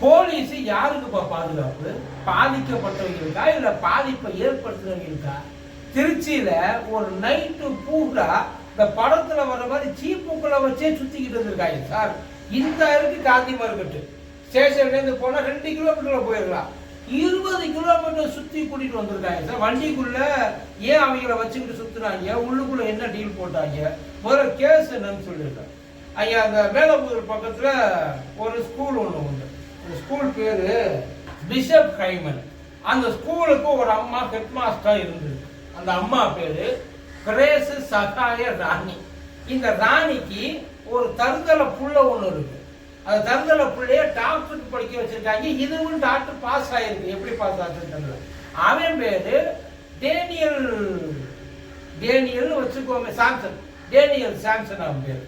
Police யாருக்குப்பா பாதுகாப்பு? பாதிக்கப்பட்டவங்களுக்கா? இல்ல பாதிப்பை ஏற்படுத்துறவங்களுக்கா? திருச்சியில ஒரு நைட்டு பூரா இந்த படத்துல வர மாதிரி சீப்புக்களை வச்சே சுத்திக்கிட்டு இருந்திருக்காங்க சார். இந்த இருக்கு காந்தி மார்க்கெட்டு. ஸ்டேஷன்ல இருந்து போனா ரெண்டு கிலோமீட்டர்ல போயிடலாம். இருபது கிலோமீட்டர் சுத்தி கூட்டிட்டு வந்திருக்காங்க சார். வண்டிக்குள்ள ஏன் அவங்கள வச்சுக்கிட்டு சுத்துறாங்க? உள்ளுக்குள்ள என்ன டீல் போட்டாங்க? முதல்ல கேஸ் என்னன்னு சொல்லியிருக்காங்க ஐயா அந்த மேலப்பூர் பக்கத்துல ஒரு ஸ்கூல் ஒன்று உண்டு. ஸ்கூல் பேரு பிஷப் ஹைமன் அந்த ஸ்கூலுக்கு ஒரு அம்மா ஹெட் மாஸ்டர் இருந்தது. அந்த அம்மா பேரு கிரேசு சகாய ராணி இந்த ராணிக்கு ஒரு தருதல புள்ள ஒன்று இருக்கு. அந்த தருதல புள்ளைய டாக்டருக்கு படிக்க வச்சிருக்காங்க. இதுவும் டாக்டர் பாஸ் ஆயிருக்கு. எப்படி பாஸ் ஆச்சுன்னு அவன் பேரு டேனியல் டேனியல் வச்சுக்கோங்க சாம்சன் டேனியல் சாம்சன் அவன் பேர்.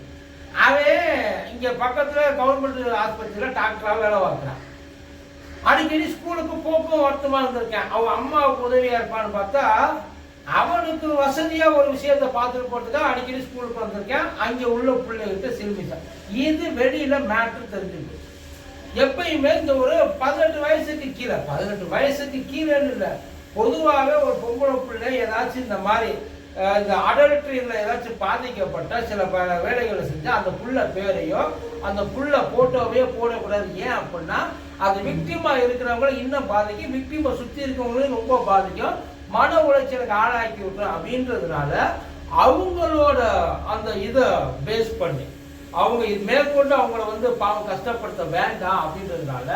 அவன் இங்கே பக்கத்தில் கவர்மெண்ட் ஆஸ்பத்திரியில் டாக்டராக வேலை பார்க்குறான். அடிக்கடி ஸ்கூலுக்கு போக்கும் வருத்தமாக இருந்திருக்கேன். அவன் அம்மாவுக்கு உதவியாக இருப்பான்னு பார்த்தா அவனுக்கு வசதியாக ஒரு விஷயத்தை பார்த்துட்டு போறதுக்காக அடிக்கடி ஸ்கூலுக்கு வந்திருக்கேன். அங்கே உள்ள பிள்ளைகிட்ட சிறுமிச்சான் இது வெளியில் மேட்ரு தெரிஞ்சுக்கு எப்பயுமே இந்த ஒரு பதினெட்டு வயசுக்கு கீழே பதினெட்டு வயசுக்கு கீழேன்னு இல்லை பொதுவாகவே ஒரு பொம்பளை பிள்ளை ஏதாச்சும் இந்த மாதிரி இந்த அடல்ட்ரியில் ஏதாச்சும் பாதிக்கப்பட்ட சில ப வேலைகளை செஞ்சு அந்த புள்ள பேரையோ அந்த புள்ள ஃபோட்டோவையோ போடக்கூடாது. ஏன் அப்படின்னா அது விக்டிமாக இருக்கிறவங்கள இன்னும் பாதிக்கும். விக்டிமை சுற்றி இருக்கிறவங்களையும் ரொம்ப பாதிக்கும். மன உளைச்சலுக்கு ஆளாக்கி விட்டுரும் அப்படின்றதுனால அவங்களோட அந்த இதை பேஸ் பண்ணி அவங்க இது மேற்கொண்டு அவங்கள வந்து பாவம் கஷ்டப்படுத்த வேண்டாம் அப்படின்றதுனால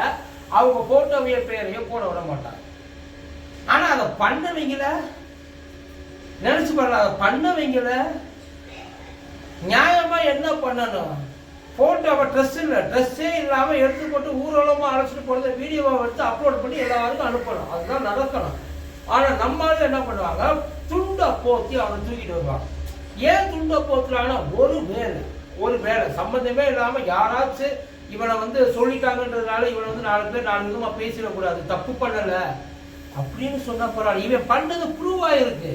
அவங்க ஃபோட்டோவையோ பேரையோ போட விட மாட்டாங்க. ஆனால் அதை பண்ணவங்கள? நினைச்சு பாருங்க அதை பண்ணவங்கள? நியாயமா என்ன பண்ணணும்? போட்டோவை ட்ரெஸ் இல்லை. ட்ரெஸ்ஸே இல்லாமல் எடுத்து போட்டு ஊர்வலமாக அழைச்சிட்டு போகிறத வீடியோவை எடுத்து அப்லோட் பண்ணி எல்லாருக்கும் அனுப்பணும். அதுதான் நடக்கணும். ஆனால் நம்மளால என்ன பண்ணுவாங்க? துண்டை போத்தி அவனை தூக்கிட்டு வருவாங்க ஏன் துண்டை போத்துறாங்கன்னா ஒரு வேலை. ஒரு வேலை. சம்மந்தமே இல்லாமல் யாராச்சும் இவனை வந்து சொல்லிட்டாங்கன்றதுனால இவனை வந்து நாலு பேர் நாலு விதமாக பேசிடக்கூடாது. தப்பு பண்ணலை. அப்படின்னு சொன்ன பரவாயில்ல. இவன் பண்ணது ப்ரூவ் ஆயிருக்கு.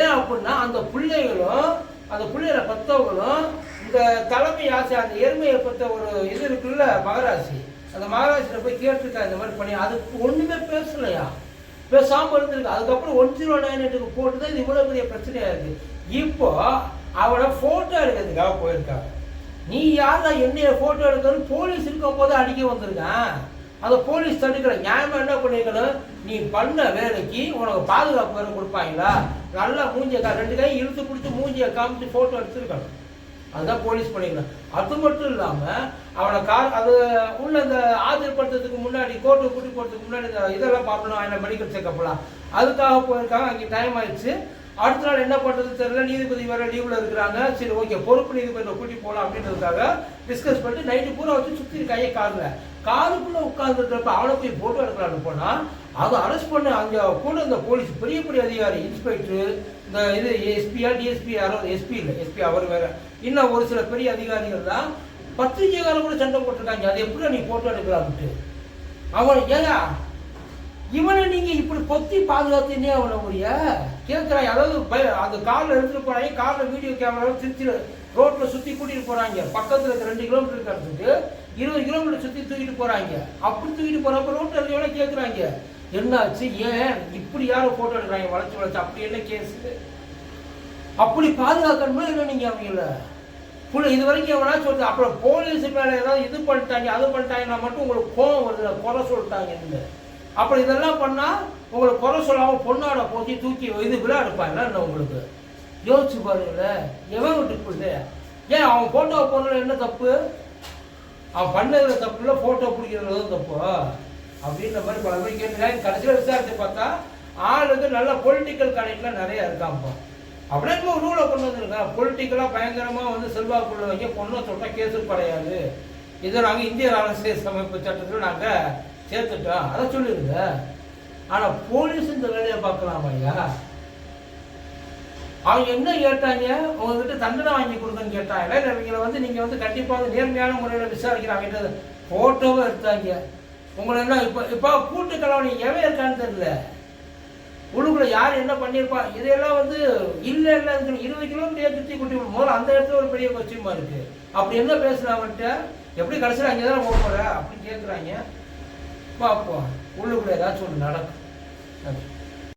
ஏன் அப்படின்னா அந்த பிள்ளைகளும் அந்த பிள்ளைகளை பெற்றவங்களும் இந்த தலைமை ஆசை அந்த எருமையை பற்ற ஒரு இது இருக்குல்ல மகராசி. அந்த மகராசியில் போய் கேட்டிருக்கா இந்த மாதிரி பண்ணி அதுக்கு ஒன்றுமே பேசலையா? பேசாமல் இருந்திருக்கு. அதுக்கப்புறம் ஒன் ஜீரோ நைன் எட்டுக்கு போட்டு தான் இது இவ்வளோ பெரிய பிரச்சனையாக இருக்குது இப்போ அவனை ஃபோட்டோ எடுக்கிறதுக்காக போயிருக்காங்க. நீ யாரா என்னைய ஃபோட்டோ எடுக்கணும்னு போலீஸ் இருக்கும் போது அடிக்க வந்திருக்கான். அந்த போலீஸ் தடுக்கிற நியாயமா என்ன பண்ணிருக்கணும்? நீ பண்ண வேலைக்கு உனக்கு பாதுகாப்பு வேலை கொடுப்பாங்களா? நல்லா மூஞ்சிய ரெண்டு கை இழுத்து பிடிச்சி மூஞ்சிய காமிச்சு போட்டோ எடுத்துருக்கணும். அதுதான் போலீஸ் பண்ணிக்கணும். அது மட்டும் இல்லாமல் அவனை கார் அது உள்ள அந்த ஆஜர்படுத்துறதுக்கு முன்னாடி கோர்ட்டு கூட்டி போகிறதுக்கு முன்னாடி இந்த இதெல்லாம் பார்க்கணும். அவனை மெடிக்கல் செக்கப்லாம் அதுக்காக போயிருக்காங்க. அங்கே டைம் ஆயிடுச்சு. அடுத்த நாள் என்ன பண்றது தெரியல நீதிபதி வேற லீவ்ல இருக்கிறாங்க. சரி ஓகே பொறுப்பு நீதிபதியை கூட்டி போகலாம் அப்படின்றதுக்காக டிஸ்கஸ் பண்ணிட்டு நைட்டு பூரா வச்சு சுத்தி இருக்காங்க கார்ல காருக்குள்ள உட்கார்ந்துருக்கப்ப அவனை போய் போட்டோ எடுக்கலாம்னு போனா அதை அரெஸ்ட் பண்ண அங்க கூட இந்த போலீஸ் பெரிய பெரிய அதிகாரி இன்ஸ்பெக்டர் இந்த இது எஸ்பியா டிஎஸ்பி யாரோ எஸ்பி இல்லை எஸ்பி அவர் வேற. இன்னும் ஒரு சில பெரிய அதிகாரிகள் தான் பத்திரிகைக்காரர் கூட சண்டை போட்டிருக்காங்க. அது எப்படி நீ போட்டோ எடுக்கலாம்ட்டு அவன் ஏங்க இவனை நீங்க இப்படி பொத்தி பாதுகாத்தீனே அவனை உரிய கேட்கிறாய் அதாவது பய- அந்த கார்ல எடுத்துட்டு போறாங்க கார்ல வீடியோ கேமரா திருச்சி ரோட்ல சுத்தி கூட்டிட்டு போறாங்க. பக்கத்துல இருக்க ரெண்டு கிலோமீட்டர் இருக்கிறதுக்கு இருபது கிலோமீட்டர் சுத்தி தூக்கிட்டு போறாங்க. அப்படி தூக்கிட்டு போறப்ப ரோட்ல இருக்கவங்க கேட்கிறாங்க என்னாச்சு? ஏன்? இப்படி யாரும் போட்டோ எடுக்கிறாங்க. வளைச்சு வளைச்சு. அப்படி என்ன கேஸ் அப்படி பாதுகாக்கணுமா இல்லை நீங்க அவங்கள புள்ள இது வரைக்கும் எவனா சொல்லுது அப்புறம் போலீஸ் மேலே ஏதாவது இது பண்ணிட்டாங்க அது பண்ணிட்டாங்கன்னா மட்டும் உங்களுக்கு கோவம் வருது குறை சொல்லிட்டாங்க அப்புறம் இதெல்லாம் பண்ணால் உங்களை குறை சொல்லாமல் பொண்ணோட போத்தி தூக்கி இது விழா எடுப்பாங்க. என்ன உங்களுக்கு? யோசிச்சு பாருங்களேன் எவன் விட்டு போகுது ஏன் அவன் ஃபோட்டோவை போடுறதுல என்ன தப்பு? அவன் பண்ணதுல தப்பு இல்லை ஃபோட்டோ பிடிக்கிறதுல தப்பு? அப்படின்ற மாதிரி பல பேர் கேட்டுருக்காங்க. கடைசியில் விசாரித்து பார்த்தா ஆளுக்கு நல்ல பொலிட்டிக்கல் கனெக்ட்லாம் நிறையா இருக்காம்ப்பா அப்படியே இப்போ ரூலை கொண்டு வந்திருக்காங்க பொலிட்டிக்கலாக பயங்கரமாக வந்து செல்வாக்குள்ள வைக்க பொண்ணை தொட்டா கேஸு கிடையாது இதை நாங்கள் இந்திய அரசியல் அமைப்பு சட்டத்தில் நாங்கள் சேர்த்துட்டோம் அதை சொல்லிடுங்க ஆனால் போலீஸ் இந்த வேலையை பார்க்கலாம் ஐயா? அவங்க என்ன கேட்டாங்க? உங்ககிட்ட தண்டனை வாங்கி கொடுங்கன்னு கேட்டாங்க. இல்லை இவங்களை வந்து நீங்கள் வந்து கண்டிப்பாக நேர்மையான முறையில் விசாரிக்கிறாங்க ஃபோட்டோவும் எடுத்தாங்க. உங்களை என்ன இப்போ இப்போ கூட்டு கலவணி எவன் இருக்கான்னு தெரியல. உள்ளுக்குள்ள யார் என்ன பண்ணியிருப்பா? இதையெல்லாம் வந்து இல்லை இல்லை இருபது கிலோமீட்டர் சுற்றி குட்டி முதல்ல அந்த இடத்துல ஒரு பெரிய கொச்சியமாக இருக்குது அப்படி என்ன பேசுறான் அவன்கிட்ட? எப்படி கடைசியில் அங்கே தானே போக போகிற அப்படின்னு கேட்குறாங்க பார்ப்போம் உள்ளுக்குள்ளே ஏதாச்சும் ஒன்று நடக்கும். நன்றி